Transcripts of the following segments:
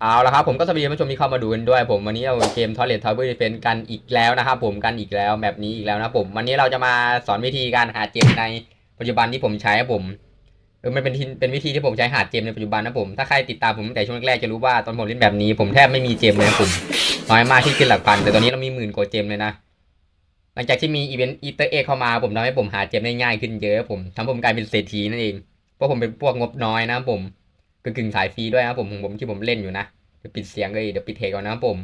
เอาละครับผมก็สวัสดีท่านผู้ชมที่เข้ามาดูกันด้วย ผมวันนี้เราเกม Toilet Tower Defense กันอีกแล้วนะครับผมกันอีกแล้วแบบนี้อีกแล้วนะผมวันนี้เราจะมาสอนวิธีการหาเจมในปัจจุบันที่ผมใช้ครับผมเออมันเป็นที่เป็นวิธีที่ผมใช้หาเจมในปัจจุบันนะผมถ้าใครติดตามผมตั้งแต่ช่วงแรกจะรู้ว่าตอนผมเล่นแบบนี้ ผมแทบไม่มีเจมเลยนะผมน้อยมากที่ขึ้นหลักพันแต่ตอนนี้เรามีหมื่นกว่าเจมเลยนะหลังจากที่มีอีเวนต์อีเตอร์เอเข้ามา ผมทำให้ผมหาเจมได้ง่ายขึ้นเยอะผมทำผมกลายเป็นเศรษฐีนั่นเองเพราะผมเป็นพวกงบน้อยนะผม กึ่งสายฟรีด้วยนะผมผมที่ผมเล่นอยู่นะเดี๋ยวปิดเสียงเลยเดี๋ยวปิดเทก่อนนะผม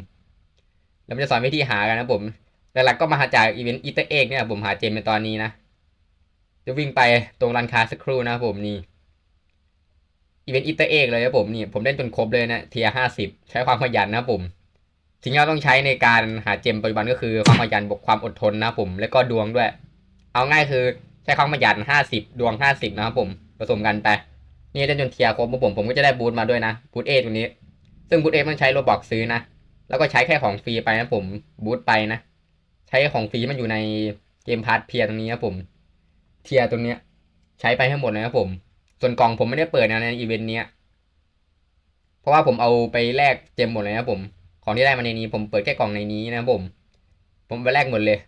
แล้วมันจะสอนวิธีหากันนะผมหลักๆก็มาหาจากอีเวนต์อีเตอร์เอกเนี่ยผมหาเจมในตอนนี้นะจะวิ่งไปตรงร้านค้าสักครู่นะผมนี่อีเวนต์อีเตอร์เอกเลยครับผมนี่ผมเล่นจนครบเลยนะเทียห้าสิบใช้ความขยันนะผมสิ่งที่เราต้องใช้ในการหาเจมปัจจุบันก็คือความขยันบวกความอดทนนะผมแล้วก็ดวงด้วย เอาง่ายคือใช้ความขยันห้าสิบดวงห้าสิบนะครับผมผสมกันไป นี่เล่นจนเทียร์ครบผมผมก็จะได้บูทมาด้วยนะบูทเอตรงนี้ ซึ่งบูทเอมันใช้โรบอกซื้อนะ แล้วก็ใช้แค่ของฟรีไปนะผมบูทไปนะ ใช้ของฟรีมันอยู่ในเกมพาร์ทเพียร์ตรงนี้นะผม เทียร์ตรงเนี้ย ใช้ไปให้หมดนะครับผม ส่วนกล่องผมไม่ได้เปิดนะในอีเวนต์เนี้ยเพราะว่าผมเอาไปแลกเจมหมดเลยนะครับผม ของที่ได้มาในนี้ผมเปิดแค่กล่องในนี้นะครับผม ผมไปแลกหมดเลย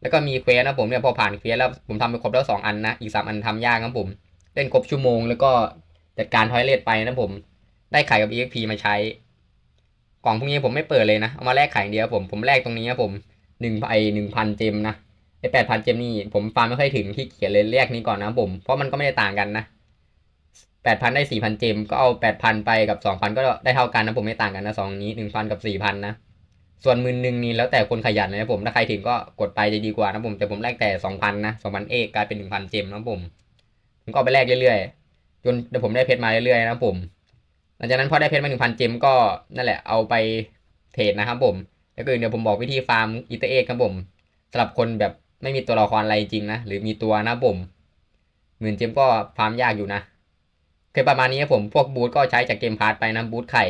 แล้วก็มีเควสนะผมเนี่ยพอผ่านเควสแล้วผมทำไปครบแล้วสองอันนะ อีกสามอันทำยากครับผม เล่นครบชั่วโมงแล้วก็ จัดการทอยเลทไปนะผม ได้ไข่กับ EXP มาใช้ กล่องพวกนี้ผมไม่เปิดเลยนะ เอามาแลกไข่เดียวผม ผมแลกตรงนี้ครับผมหนึ่งไอหนึ่งพันเจมนะไอแปดพันเจมนี่ผมฟาร์มไม่ค่อยถึงที่เขียนเลยแลกนี้ก่อนนะผม เพราะมันก็ไม่ได้ต่างกันนะแปดพันได้สี่พันเจมก็เอาแปดพันไปกับสองพันก็ได้เท่ากันนะผมไม่ต่างกันนะสองนี้หนึ่งพันกับสี่พันนะส่วนหมื่นหนึ่งนี่แล้วแต่คนขยันนะผม ถ้าใครถึงก็กดไปจะดีกว่านะผม แต่ผมแลกแต่สองพันนะสองพันเอกกลายเป็นหนึ่งพันเจมนะผมผมก็ไปแลกเรื่อยๆ จนเดี๋ยวผมได้เพชรมาเรื่อยๆนะครับผม หลังจากนั้นพอได้เพชรมาหนึ่งพันเจมก็นั่นแหละเอาไปเทรดนะครับผมแล้วก็เดี๋ยวผมบอกวิธีฟาร์มอีเตเอ็กครับผมสำหรับคนแบบไม่มีตัวละครอะไรจริงนะหรือมีตัวนะผมหมื่นเจมก็ฟาร์มยากอยู่นะเคยประมาณนี้ครับผมพวกบูทก็ใช้จากเกมพาร์ตไปนะบูทไข่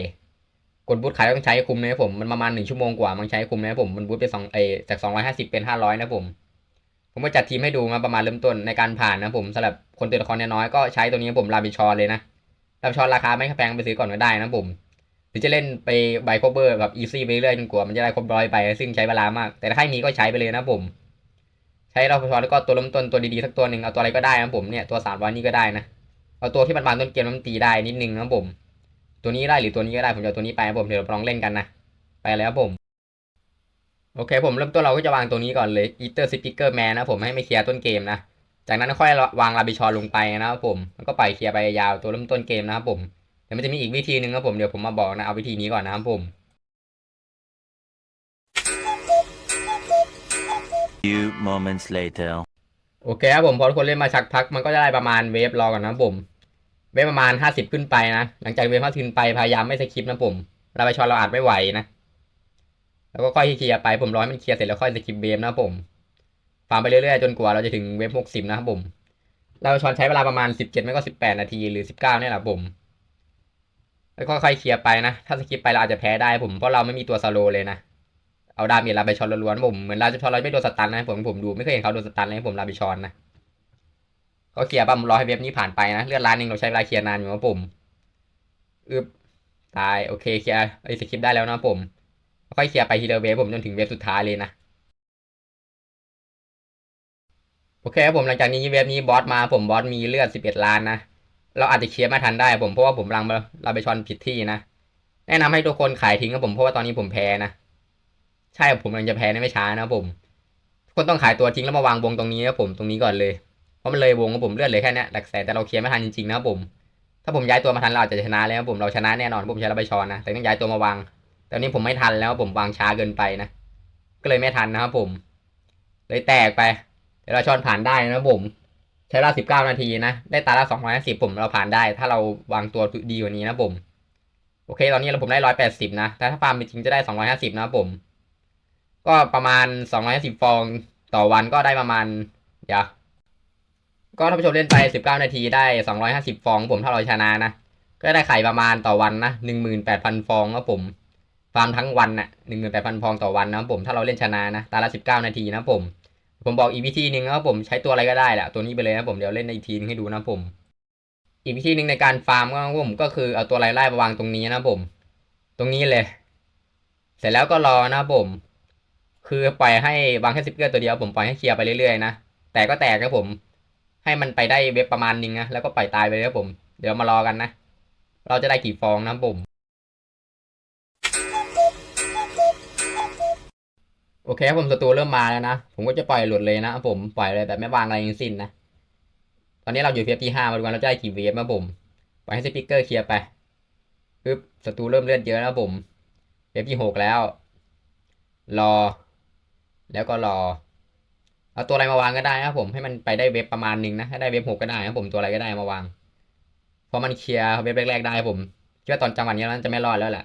กดบูทไข่ต้องใช้คุมนะครับผมมันประมาณหนึ่งชั่วโมงกว่ามันใช้คุมนะครับผมมันบูทไปสองเอจากสองร้อยห้าสิบเป็นห้าร้อยนะผม ผมก็จัดทีมให้ดูมาประมาณเริ่มต้นในการผ่านนะผมสำหรับคนตัวละครน้อยก็ใช้ตัวนี้ผมลาบิชอนเลยนะลาบิชอนราคาไม่แพงไปซื้อก่อนก็ได้นะผมหรือจะเล่นไปไบโคเบอร์แบบอีซี่ไปเรื่อยจนกว่ามันจะได้ครบร้อยไป ซึ่งใช้เวลามาก แต่ถ้าใครมีก็ใช้ไปเลยนะผม ใช้ลาบิชอนแล้วก็ตัวเริ่มต้นตัวดีๆสักตัวหนึ่งเอาตัวอะไรก็ได้นะผมเนี่ยตัวสามร้อยนี่ก็ได้นะเอาตัวที่มันบานต้นเกมแล้วมันตีได้นิดนึงนะผม ตัวนี้ได้หรือตัวนี้ก็ได้ผมจะเอาตัวนี้ไปนะผมเดี๋ยวเราลองเล่นกันนะไปแล้วผม โอเค ผมเริ่มต้นเราก็จะวางตัวนี้ก่อนเลย Eater Speaker Man นะผมให้ไม่เคลียร์ต้นเกมนะ จากนั้นค่อยวางลาบิชอนลงไปนะครับผมแล้วก็ปล่อยเคลียร์ไปยาวตัวเริ่มต้นเกมนะครับผมเดี๋ยวมันจะมีอีกวิธีหนึ่งครับผมเดี๋ยวผมมาบอกนะเอาวิธีนี้ก่อนนะครับผม Few moments later. โอเคครับผมพอทุกคนเล่นมาชักพักมันก็จะได้ประมาณเวฟรอก่อนนะครับผม เวฟประมาณห้าสิบขึ้นไปนะ หลังจากเวฟห้าสิบขึ้นไปพยายามไม่สคิปนะผมลาบิชอนเราอาจไม่ไหวนะ แล้วก็ค่อยเคลียร์ไปผมร้อให้มันเคลียร์เสร็จแล้วค่อยสคิปเวฟนะผมฟาร์มไปเรื่อยๆจนกว่าเราจะถึงเวฟหกสิบนะครับผม เราชอนใช้เวลาประมาณสิบเจ็ดไม่ก็สิบแปดนาทีหรือสิบเก้าเนี่ยแหละผม แล้วก็ค่อยเคลียร์ไปนะ ถ้าสกิปไปเราอาจจะแพ้ได้ผมเพราะเราไม่มีตัวสโลเลยนะ เอาดาเมจลาไปชอนล้วนๆผมเหมือนลาไปชอนเราไม่โดนสตันนะผมผมดูไม่เคยเห็นเขาโดนสตันเลยผมลาไปชอนนะก็เคลียร์ปั๊มรอให้เวฟนี้ผ่านไปนะเลือดล้านหนึงเราใช้เวลาเคลียร์นานอยู่ครับผมอึบตายโอเคเคลียร์ไอ้สกิปได้แล้วนะผม ค่อยเคลียร์ไปทีละเวฟผมจนถึงเวฟสุดท้ายเลยนะโอเคครับผมหลังจากนี้เวฟนี้บอสมาผมบอสมีเลือด11ล้านนะเราอาจจะเคลียร์ไม่ทันได้ผมเพราะว่าผมรังเราไปชอนผิดที่นะแนะนำให้ทุกคนขายทิ้งครับผมเพราะว่าตอนนี้ผมแพ้นะใช่ผมกำลังจะแพ้ในไม่ช้านะผมทุกคนต้องขายตัวทิ้งแล้วมาวางวงตรงนี้นะผมตรงนี้ก่อนเลยเพราะมันเลยวงครับผมเลือดเลยแค่นี้หลักแสนแต่เราเคลียร์ไม่ทันจริงๆนะครับผม ถ้าผมย้ายตัวมาทันเราอาจจะชนะแล้วครับผมเราชนะแน่นอนผมใช้เราไปชอนนะแต่ต้องย้ายตัวมาวาง ตอนนี้ผมไม่ทันแล้วผมวางช้าเกินไปนะ ก็เลยไม่ทันนะครับผม เลยแตกไป แต่เราชอนผ่านได้นะผม ใช้เวลาสิบเก้านาทีนะ ได้ตาละสองร้อยสิบผมเราผ่านได้ ถ้าเราวางตัวดีกว่านี้นะผม โอเค ตอนนี้เราผมได้ร้อยแปดสิบนะ แต่ถ้าฟาร์มจริงจะได้สองร้อยห้าสิบนะผม ก็ประมาณสองร้อยห้าสิบฟองต่อวันก็ได้ประมาณ เดี๋ยว ก็ท่านผู้ชมเล่นไปสิบเก้านาทีได้สองร้อยห้าสิบฟองผมถ้าเราชนะนะ ก็ได้ไข่ประมาณต่อวันนะหนึ่งหมื่นแปดพันฟองครับผมาร์มทั้งวันน่ะหนึ่งหมื่นแปดพันฟองต่อวันนะผมถ้าเราเล่นชนะนะตาละสิบเก้านาทีนะผม ผมบอกอีกวิธีหนึ่งนะผมใช้ตัวอะไรก็ได้แหละตัวนี้ไปเลยนะผมเดี๋ยวเล่นในอีกทีนึงให้ดูนะผม อีกวิธีหนึ่งในการฟาร์มก็ผมก็คือเอาตัวไล่ไล่มาวางตรงนี้นะผม ตรงนี้เลย เสร็จแล้วก็รอนะผม คือปล่อยให้วางแค่สปิเกอร์ตัวเดียวผมปล่อยให้เคลียร์ไปเรื่อยๆนะแต่ก็แตกครับผม ให้มันไปได้เว็บประมาณนึงนะแล้วก็ปล่อยตายไปเลยครับผม เดี๋ยวมารอกันนะเราจะได้กี่ฟองนะผม โอเคครับผมศัตรูเริ่มมาแล้วนะ ผมก็จะปล่อยหลุดเลยนะผมปล่อยเลยแบบไม่วางอะไรทั้งสิ้นนะ ตอนนี้เราอยู่เวฟที่ห้ามาดูกันเราจะได้กี่เวฟนะผมปล่อยให้สปิเกอร์เคลียร์ไปปึ๊บศัตรูเริ่มเลือดเยอะแล้วผมเวฟที่หกแล้ว รอ แล้วก็รอ เอาตัวอะไรมาวางก็ได้นะครับผมให้มันไปได้เว็บประมาณหนึงนะให้ได้เว็บหกก็ได้นะครับผมตัวอะไรก็ได้มาวางพราะมันเคลียร์เว็บแรกๆได้ผมคิดว่าตอนจังหวะนี้มันจะไม่รอดแล้วแหละ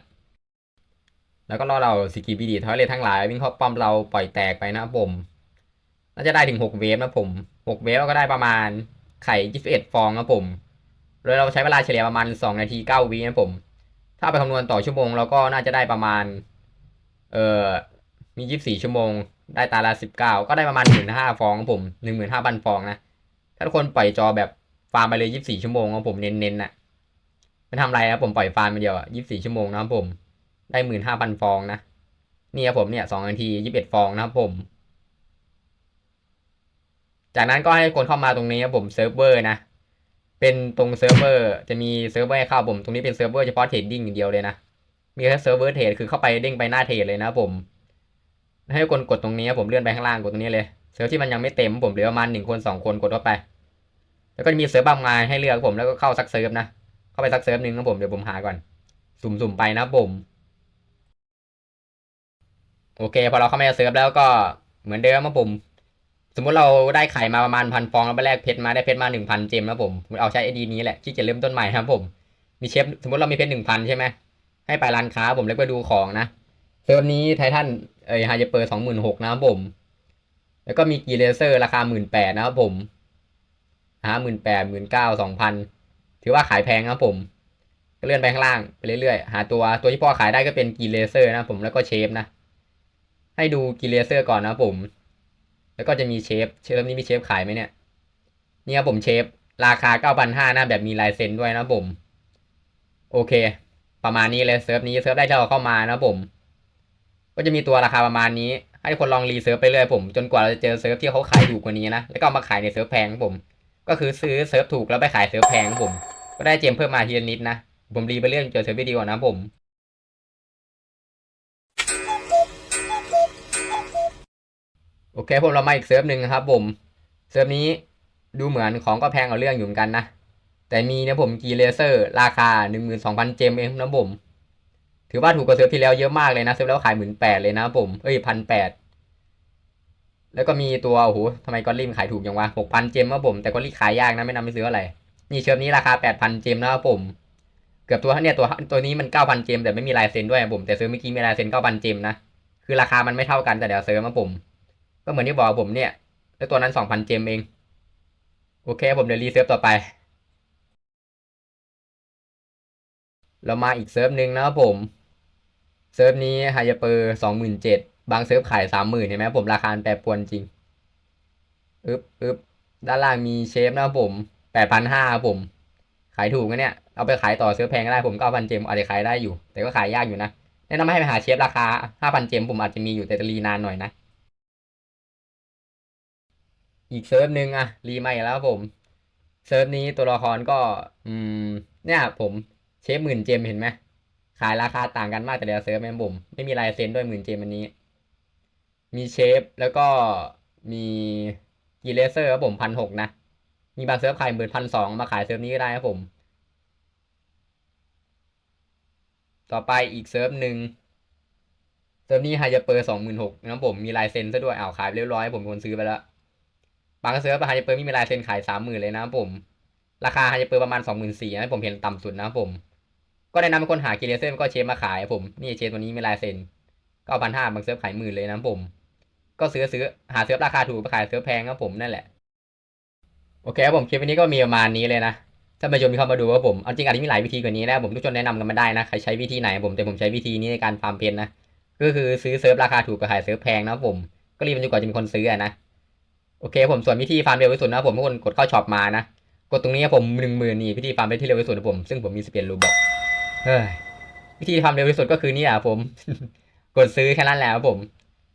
แล้วก็รอเราสกีบีดีทอยเลททั้งหลาย วิ่งเข้าป้อมเราปล่อยแตกไปนะครับผม น่าจะได้ถึงหกเวฟนะผมหกเวฟเราก็ได้ประมาณไข่ยี่สิบเอ็ดฟองนะผมโดยเราใช้เวลาเฉลี่ยประมาณสองนาทีเก้าวินะผม ถ้าไปคำนวณต่อชั่วโมงเราก็น่าจะได้ประมาณ เอ่อมียี่สิบสี่ชั่วโมง ได้ตาละสิบเก้าก็ได้ประมาณหมื่นห้าฟองครับผมหนึ่งหมื่นห้าพันฟองนะถ้าทุกคนปล่อยจอแบบฟาร์มไปเลยยี่สิบสี่ชั่วโมงครับผมเน้นๆน่ะไม่ทำไรนะผมปล่อยฟาร์มไปเดียวอะยี่สิบสี่ชั่วโมงนะครับผม ได้หมื่นห้าพันฟองนะนี่ครับผมเนี่ยสองนาทียี่สิบเอ็ดฟองนะครับผม จากนั้นก็ให้คนเข้ามาตรงนี้ครับผมเซิร์ฟเวอร์นะ เป็นตรงเซิร์ฟเวอร์จะมีเซิร์ฟเวอร์ให้เข้าผม ตรงนี้เป็นเซิร์ฟเวอร์เฉพาะเทรดดิ้งอย่างเดียวเลยนะ มีแค่เซิร์ฟเวอร์เทรดคือเข้าไปเด้งไปหน้าเทรดเลยนะผม ให้คนกดตรงนี้ครับผมเลื่อนไปข้างล่างกดตรงนี้เลยเซิร์ฟที่มันยังไม่เต็มผมเหลือประมาณหนึ่งคนสองคนกดเข้าไป แล้วก็จะมีเซิร์ฟบางงานให้เลือกผมแล้วก็เข้าสักเซิร์ฟนะ เข้าไปสักเซิร์ฟหนึ่งครับผมเดี๋ยวผมหาก่อน สุ่มๆไปนะผม โอเค พอเราเข้ามาเซิร์ฟแล้วก็เหมือนเดิมครับผม สมมติเราได้ไข่มาประมาณพันฟองแล้วไปแลกเพชรมาได้เพชรมาหนึ่งพันเจมนะผมผมเอาใช้ไอดีนี้แหละที่จะเริ่มต้นใหม่ครับผม มีเชฟสมมติเรามีเพชรหนึ่งพันใช่ไหมให้ไปร้านค้าผมแล้วไปดูของนะเซิร์ฟนี้ไททันเอ้ยไฮเจเปอร์สองหมื่นหกนะครับผม แล้วก็มีกีเลเซอร์ราคาหมื่นแปดนะครับผมหาหมื่นแปดหมื่นเก้าสองพันถือว่าขายแพงนะครับผมก็เลื่อนไปข้างล่างไปเรื่อยๆ หาตัวตัวที่พ่อขายได้ก็เป็นกีเลเซอร์นะผมแล้วก็เชฟนะ ให้ดูกีเลเซอร์ก่อนนะผม แล้วก็จะมีเชฟ เชฟนี้มีเชฟขายไหมเนี่ยนี่ครับผมเชฟ ราคาเก้าพันห้านะแบบมีลายเซ็นด้วยนะผม โอเค ประมาณนี้เลยเซิร์ฟนี้เซิร์ฟได้ที่เราเข้ามานะผม ก็จะมีตัวราคาประมาณนี้ ให้คนลองรีเซิร์ฟไปเรื่อยผม จนกว่าเราจะเจอเซิร์ฟที่เขาขายถูกกว่านี้นะ แล้วก็มาขายในเซิร์ฟแพงผม ก็คือซื้อเซิร์ฟถูกแล้วไปขายเซิร์ฟแพงผม ก็ได้เจมเพิ่มมาทีละนิดนะ ผมรีไปเรื่อยจนเจอเซิร์ฟที่ดีกว่านะผม โอเคผมเรามาอีกเซิร์ฟหนึ่งนะครับผมเซิร์ฟนี้ดูเหมือนของก็แพงกว่าเรื่องอยู่เหมือนกันนะ แต่มีนะผมกีเลเซอร์ราคาหนึ่งหมื่นสองพันเจมเองนะผม ถือว่าถูกกว่าเซิร์ฟที่แล้วเยอะมากเลยนะ เซิร์ฟแล้วขายหมื่นแปดเลยนะผม เอ้ยพันแปดแล้วก็มีตัวโอ้โหทำไมกอลลิมขายถูกจังวะหกพันเจมครับผม แต่กอลลี่ขายยากนะไม่นำไปซื้ออะไร นี่เชิร์ฟนี้ราคาแปดพันเจมนะครับผม เกือบตัวเนี่ยตัวตัวนี้มันเก้าพันเจมแต่ไม่มีลายเซ็นด้วยผม แต่ซื้อเมื่อกี้มีลายเซ็นเก้าพันเจมนะ คือราคามันไม่เท่ากันแต่เดี๋ยวเซิร์ฟมาผม ก็เหมือนที่บอกผมเนี่ยแล้วตัวนั้นสองพันเจมเอง โอเค ผมเดี๋ยวรีเซิร์ฟต่อไป เรามาอีกเซิร์ฟหนึ่งนะครับผม เซิร์ฟนี้ไฮเปอร์สองหมื่นเจ็ดบางเซิร์ฟขายสามหมื่นเห็นไหมผมราคาแปรปรวนจริงอึบอึบด้านล่างมีเชฟนะครับผมแปดพันห้าผม ขายถูกนะเนี่ย เอาไปขายต่อเซิร์ฟแพงก็ได้ผมเก้าพันเจมอาจจะขายได้อยู่ แต่ก็ขายยากอยู่นะแนะนำให้ไปหาเชฟราคาห้าพันเจมผมอาจจะมีอยู่แต่จะรีนานหน่อยนะ อีกเซิร์ฟหนึ่งอะรีมาอีกแล้วผม เซิร์ฟนี้ตัวละครก็ อืม เนี่ยผมเชฟหมื่นเจมเห็นไหมขายราคาต่างกันมากแต่เดียวเซิร์ฟแม่งผมไม่มีลายเซ็นด้วยหมื่นเจมอันนี้ มีเชฟแล้วก็มีกีเลเซอร์ครับผมพันหกนะ มีบางเซิร์ฟขายหมื่นพันสองมาขายเซิร์ฟนี้ก็ได้ครับผม ต่อไปอีกเซิร์ฟหนึ่งเซิร์ฟนี้ไฮจะเปอร์สองหมื่นหกนะครับผมมีลายเซ็นซะด้วยอ้าวขายเรียบร้อยผมคนซื้อไปแล้ว บางเซิร์ฟไฮจะเปอร์ม่มีลายเซ็นขายสามหมื่นเลยนะผม ราคาไฮจะเปอร์ประมาณสองหมื่นสี่นะผมเห็นต่ำสุดนะผม ก็แนะนำให้คนหากีเลเซอร์ก็เชฟมาขายผม นี่เชฟตัวนี้มีลายเซ็นเก้าพันห้าบางเซิร์ฟขายหมื่นเลยนะผม ก็ซื้อซื้อหาเซิร์ฟราคาถูกไปขายเซิร์ฟแพงครับผมนั่นแหละ โอเคครับผมคลิปวันนี้ก็มีประมาณนี้เลยนะท่านผู้ชมที่เข้ามาดูว่าผมเอาจริงอาจจะมีหลายวิธีกว่านี้นะผมทุกคนแนะนำกันมาได้นะใครใช้วิธีไหนผมแต่ผมใช้วิธีนี้ในการฟาร์มเพนนะก็คือซื้อเซิร์ฟราคาถูกกับขายเซิร์ฟแพงนะผมก็รีบมันจนกว่าจะมีคนซื้อนะ โอเคผมส่วนวิธีฟาร์มเร็วที่สุดนะผมทุกคนกดเข้าช็อปมานะ กดตรงนี้ผมหนึ่งหมื่นนี่วิธีฟาร์มได้ที่เร็วที่สุดนะผมซึ่งผมมีสเปียนรูบอกเฮ้ยวิธีทำเร็วที่สุดก็คือนี่แหละผม กดซื้อแค่นั้นแหละครับผม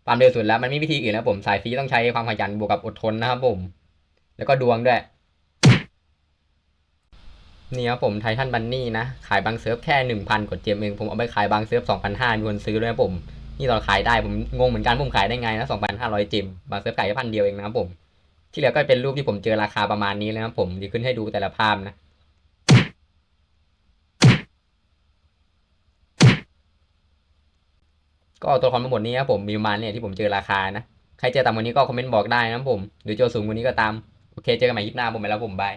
ความเร็วสุดแล้วมันไม่มีวิธีอื่นแล้วผมสายฟรีต้องใช้ความขยันบวกกับอดทนนะครับผม แล้วก็ดวงด้วยนี่ครับผมไททันบันนี่นะ ขายบางเซิร์ฟแค่หนึ่งพันกดเจมเองผมเอาไปขายบางเซิร์ฟสองพันห้ามีคนซื้อด้วยนะผม นี่ตอนขายได้ผมงงเหมือนกันผมขายได้ไงนะสองพันห้าร้อยเจมบางเซิร์ฟขายแค่พันเดียวเองนะครับผม ที่เหลือก็เป็นรูปที่ผมเจอราคาประมาณนี้เลยนะครับผมดีขึ้นให้ดูแต่ละภาพนะก็ตัวละครทั้งหมดนี้ครับผมมีประมาณเนี่ยที่ผมเจอราคานะ ใครเจอต่ำกว่านี้ก็คอมเมนต์บอกได้นะครับผมหรือเจอสูงกว่านี้ก็ตาม โอเคเจอกันใหม่คลิปหน้าผมไปแล้วผมบาย